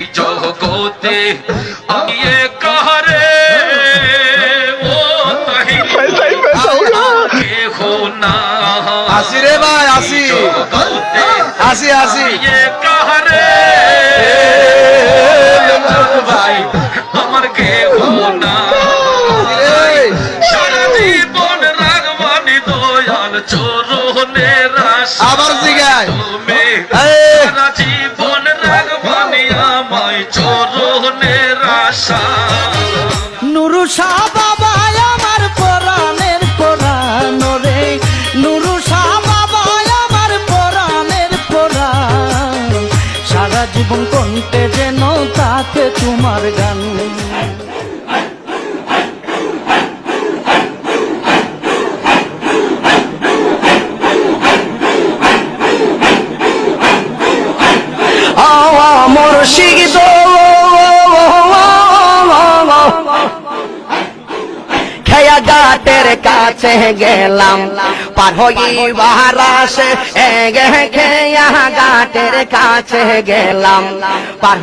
জগতে আমি কাহারে ও তাহি पैसा ही पैसा होगा কে হো না আসি রে ভাই আসি জগতে আসি আসি এ কাহারে ভাই আমার কে হো না রে। সারা জীবন রাগবানি দয়াল চোরনের আশা আবার জিগায় চোরনের আশা নুরু শাহ বাবা আমার পরাণের পরাণ রে। নুরু শাহ বাবা আমার পরাণের পরাণ সারা গাটের কাছে গেলাম। পার হইবার আসে গাটের কাছে গেলাম। পার